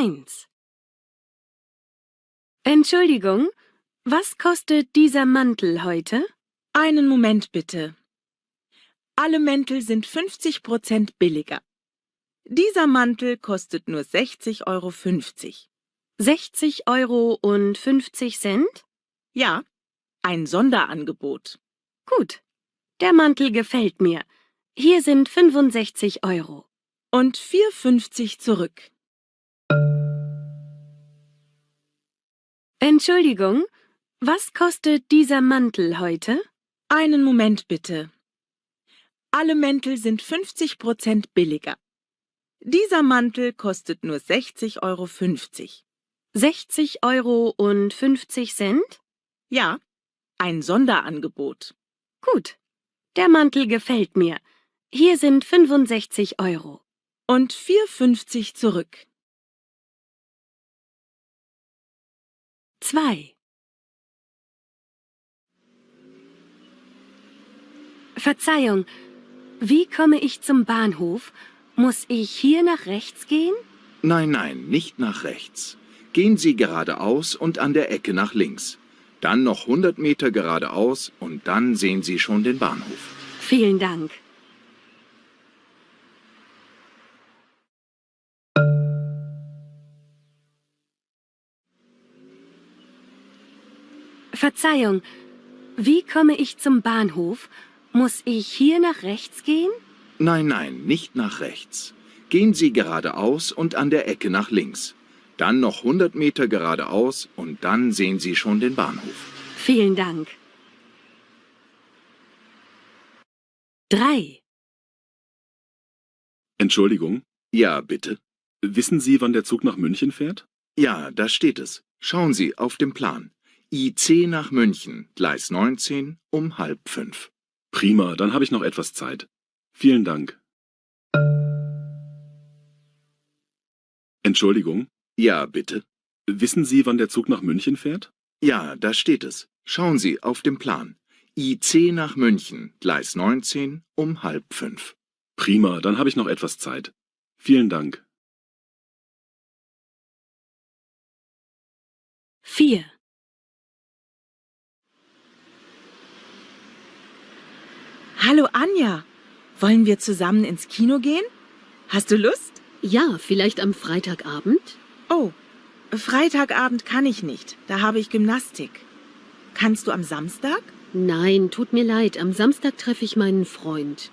1. Entschuldigung, was kostet dieser Mantel heute? Einen Moment bitte. Alle Mäntel sind 50 Prozent billiger. Dieser Mantel kostet nur 60,50 Euro. 60 Euro und 50 Cent? Ja, ein Sonderangebot. Gut. Der Mantel gefällt mir. Hier sind 65 Euro. Und 4,50 zurück. Entschuldigung, was kostet dieser Mantel heute? Einen Moment bitte. Alle Mäntel sind 50 Prozent billiger. Dieser Mantel kostet nur 60,50 Euro. 60 Euro und 50 Cent? Ja, ein Sonderangebot. Gut. Der Mantel gefällt mir. Hier sind 65 Euro. Und 4,50 zurück. 2. Verzeihung, wie komme ich zum Bahnhof? Muss ich hier nach rechts gehen? Nein, nein, nicht nach rechts. Gehen Sie geradeaus und an der Ecke nach links. Dann noch 100 Meter geradeaus und dann sehen Sie schon den Bahnhof. Vielen Dank. Verzeihung, wie komme ich zum Bahnhof? Muss ich hier nach rechts gehen? Nein, nein, nicht nach rechts. Gehen Sie geradeaus und an der Ecke nach links. Dann noch 100 Meter geradeaus und dann sehen Sie schon den Bahnhof. Vielen Dank. 3. Entschuldigung, Ja, bitte. wissen Sie, wann der Zug nach München fährt? Ja, da steht es. Schauen Sie auf dem Plan. IC nach München, Gleis 19 um halb fünf. Prima, dann habe ich noch etwas Zeit. Vielen Dank. Entschuldigung, Ja, bitte. wissen Sie, wann der Zug nach München fährt? Ja, da steht es. Schauen Sie auf dem Plan. IC nach München, Gleis 19 um halb fünf. Prima, dann habe ich noch etwas Zeit. Vielen Dank. 4. Hallo Anja, wollen wir zusammen ins Kino gehen? Hast du Lust? Ja, vielleicht am Freitagabend? Oh, Freitagabend kann ich nicht, da habe ich Gymnastik. Kannst du am Samstag? Nein, tut mir leid, am Samstag treffe ich meinen Freund.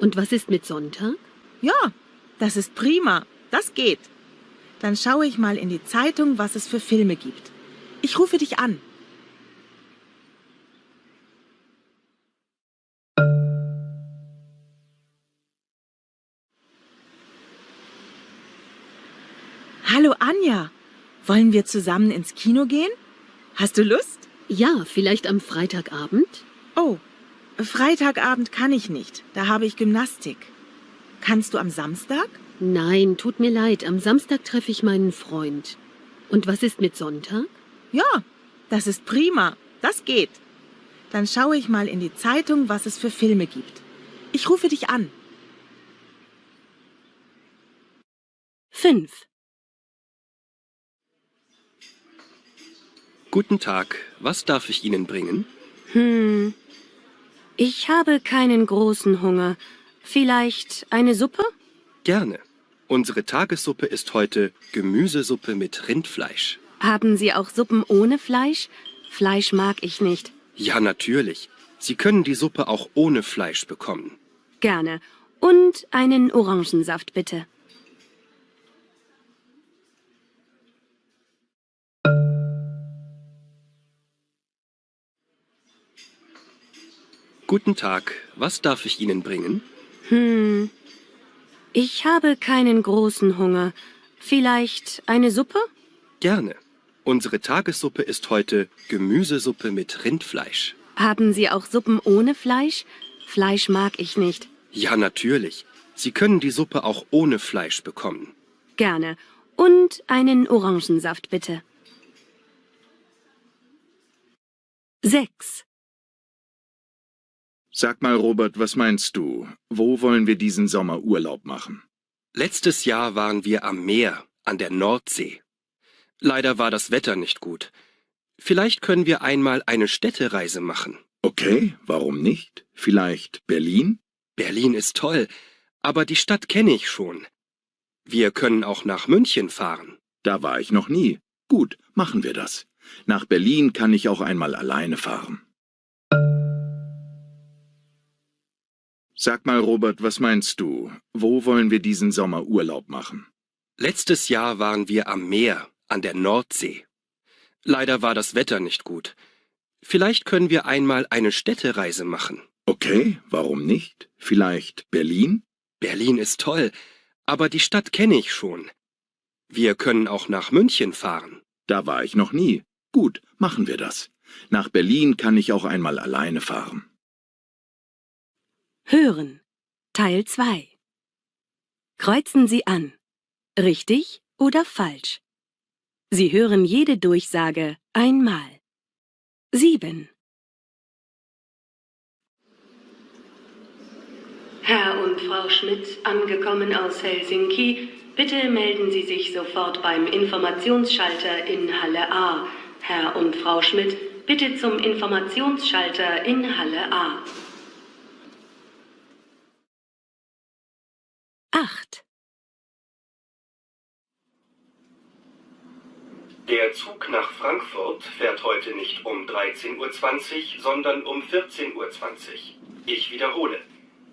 Und was ist mit Sonntag? Ja, das ist prima, das geht. Dann schaue ich mal in die Zeitung, was es für Filme gibt. Ich rufe dich an. Hallo Anja, wollen wir zusammen ins Kino gehen? Hast du Lust? Ja, vielleicht am Freitagabend? Oh, Freitagabend kann ich nicht, da habe ich Gymnastik. Kannst du am Samstag? Nein, tut mir leid, am Samstag treffe ich meinen Freund. Und was ist mit Sonntag? Ja, das ist prima, das geht. Dann schaue ich mal in die Zeitung, was es für Filme gibt. Ich rufe dich an. 5. Guten Tag, was darf ich Ihnen bringen? Hm. Ich habe keinen großen Hunger. Vielleicht eine Suppe? Gerne. Unsere Tagessuppe ist heute Gemüsesuppe mit Rindfleisch. Haben Sie auch Suppen ohne Fleisch? Fleisch mag ich nicht. Ja, natürlich. Sie können die Suppe auch ohne Fleisch bekommen. Gerne. Und einen Orangensaft bitte. Guten Tag, was darf ich Ihnen bringen? Hm. Ich habe keinen großen Hunger. Vielleicht eine Suppe? Gerne. Unsere Tagessuppe ist heute Gemüsesuppe mit Rindfleisch. Haben Sie auch Suppen ohne Fleisch? Fleisch mag ich nicht. Ja, natürlich. Sie können die Suppe auch ohne Fleisch bekommen. Gerne. Und einen Orangensaft bitte. 6. Sag mal, Robert, was meinst du? Wo wollen wir diesen Sommer Urlaub machen? Letztes Jahr waren wir am Meer, an der Nordsee. Leider war das Wetter nicht gut. Vielleicht können wir einmal eine Städtereise machen. Okay, warum nicht? Vielleicht Berlin? Berlin ist toll, aber die Stadt kenne ich schon. Wir können auch nach München fahren. Da war ich noch nie. Gut, machen wir das. Nach Berlin kann ich auch einmal alleine fahren. Sag mal, Robert, was meinst du? Wo wollen wir diesen Sommer Urlaub machen? Letztes Jahr waren wir am Meer, an der Nordsee. Leider war das Wetter nicht gut. Vielleicht können wir einmal eine Städtereise machen. Okay, warum nicht? Vielleicht Berlin? Berlin ist toll, aber die Stadt kenne ich schon. Wir können auch nach München fahren. Da war ich noch nie. Gut, machen wir das. Nach Berlin kann ich auch einmal alleine fahren. Hören. Teil 2. Kreuzen Sie an. Richtig oder falsch? Sie hören jede Durchsage einmal. 7. Herr und Frau Schmidt, angekommen aus Helsinki, bitte melden Sie sich sofort beim Informationsschalter in Halle A. Herr und Frau Schmidt, bitte zum Informationsschalter in Halle A. Der Zug nach Frankfurt fährt heute nicht um 13.20 Uhr, sondern um 14.20 Uhr. Ich wiederhole.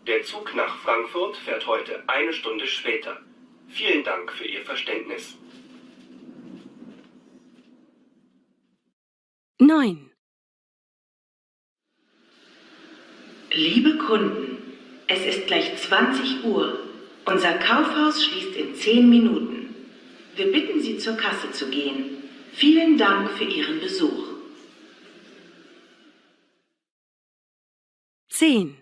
Der Zug nach Frankfurt fährt heute eine Stunde später. Vielen Dank für Ihr Verständnis. 9. Liebe Kunden, es ist gleich 20 Uhr. Unser Kaufhaus schließt in 10 Minuten. Wir bitten Sie zur Kasse zu gehen. Vielen Dank für Ihren Besuch. 10.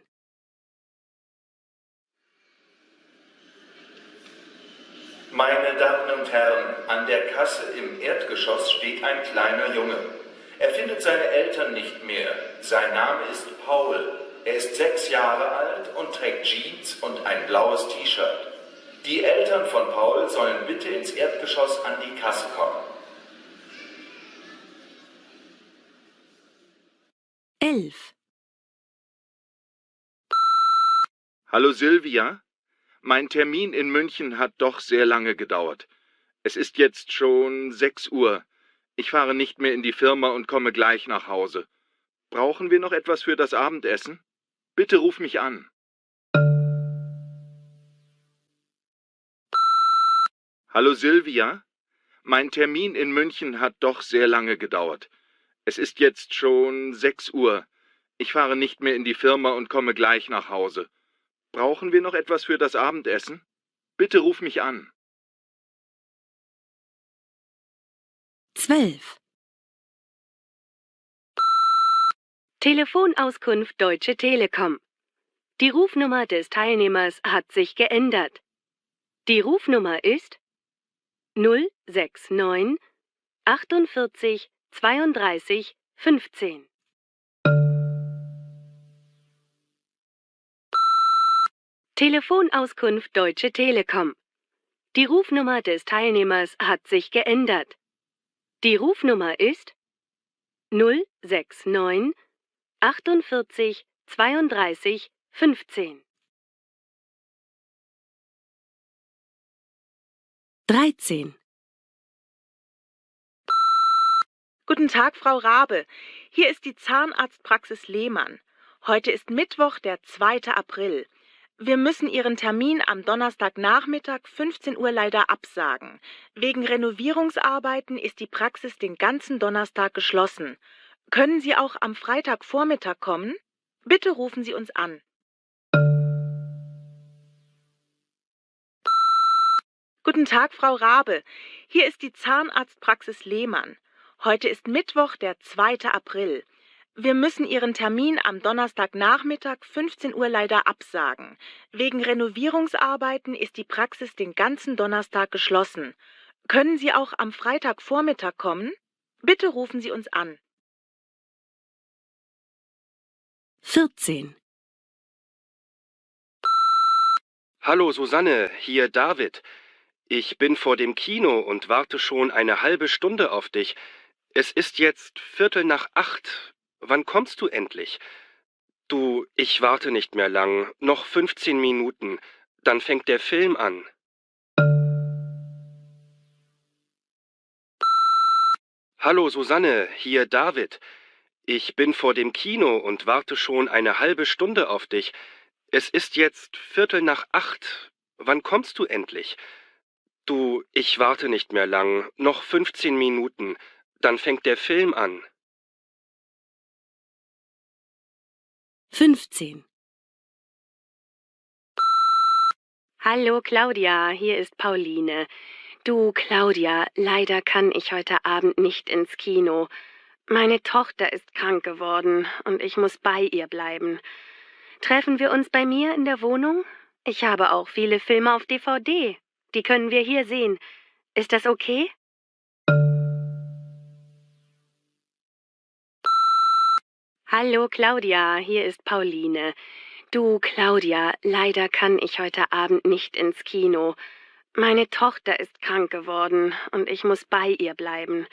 Meine Damen und Herren, an der Kasse im Erdgeschoss steht ein kleiner Junge. Er findet seine Eltern nicht mehr. Sein Name ist Paul. Er ist sechs Jahre alt und trägt Jeans und ein blaues T-Shirt. Die Eltern von Paul sollen bitte ins Erdgeschoss an die Kasse kommen. 11. Hallo Sylvia? Mein Termin in München hat doch sehr lange gedauert. Es ist jetzt schon sechs Uhr. Ich fahre nicht mehr in die Firma und komme gleich nach Hause. Brauchen wir noch etwas für das Abendessen? Bitte ruf mich an. Hallo Sylvia? Mein Termin in München hat doch sehr lange gedauert. Es ist jetzt schon sechs Uhr. Ich fahre nicht mehr in die Firma und komme gleich nach Hause. Brauchen wir noch etwas für das Abendessen? Bitte ruf mich an. 12. Telefonauskunft Deutsche Telekom. Die Rufnummer des Teilnehmers hat sich geändert. Die Rufnummer ist 069 48 32 15. Telefonauskunft Deutsche Telekom. Die Rufnummer des Teilnehmers hat sich geändert. Die Rufnummer ist 069 48 32 15. 13. Guten Tag, Frau Rabe. Hier ist die Zahnarztpraxis Lehmann. Heute ist Mittwoch, der 2. April. Wir müssen Ihren Termin am Donnerstagnachmittag 15 Uhr leider absagen. Wegen Renovierungsarbeiten ist die Praxis den ganzen Donnerstag geschlossen. Können Sie auch am Freitagvormittag kommen? Bitte rufen Sie uns an. Guten Tag, Frau Rabe. Hier ist die Zahnarztpraxis Lehmann. Heute ist Mittwoch, der 2. April. Wir müssen Ihren Termin am Donnerstagnachmittag 15 Uhr leider absagen. Wegen Renovierungsarbeiten ist die Praxis den ganzen Donnerstag geschlossen. Können Sie auch am Freitagvormittag kommen? Bitte rufen Sie uns an. 14. Hallo Susanne, hier David. Ich bin vor dem Kino und warte schon eine halbe Stunde auf dich. Es ist jetzt Viertel nach acht. Wann kommst du endlich? Du, ich warte nicht mehr lang. Noch 15 Minuten. Dann fängt der Film an. Hallo Susanne, hier David. Ich bin vor dem Kino und warte schon eine halbe Stunde auf dich. Es ist jetzt Viertel nach acht. Wann kommst du endlich? Du, ich warte nicht mehr lang. Noch 15 Minuten. Dann fängt der Film an. 15. Hallo Claudia, hier ist Pauline. Du Claudia, leider kann ich heute Abend nicht ins Kino. Meine Tochter ist krank geworden und ich muss bei ihr bleiben. Treffen wir uns bei mir in der Wohnung? Ich habe auch viele Filme auf DVD. Die können wir hier sehen. Ist das okay? Hallo Claudia, hier ist Pauline. Du Claudia, leider kann ich heute Abend nicht ins Kino. Meine Tochter ist krank geworden und ich muss bei ihr bleiben.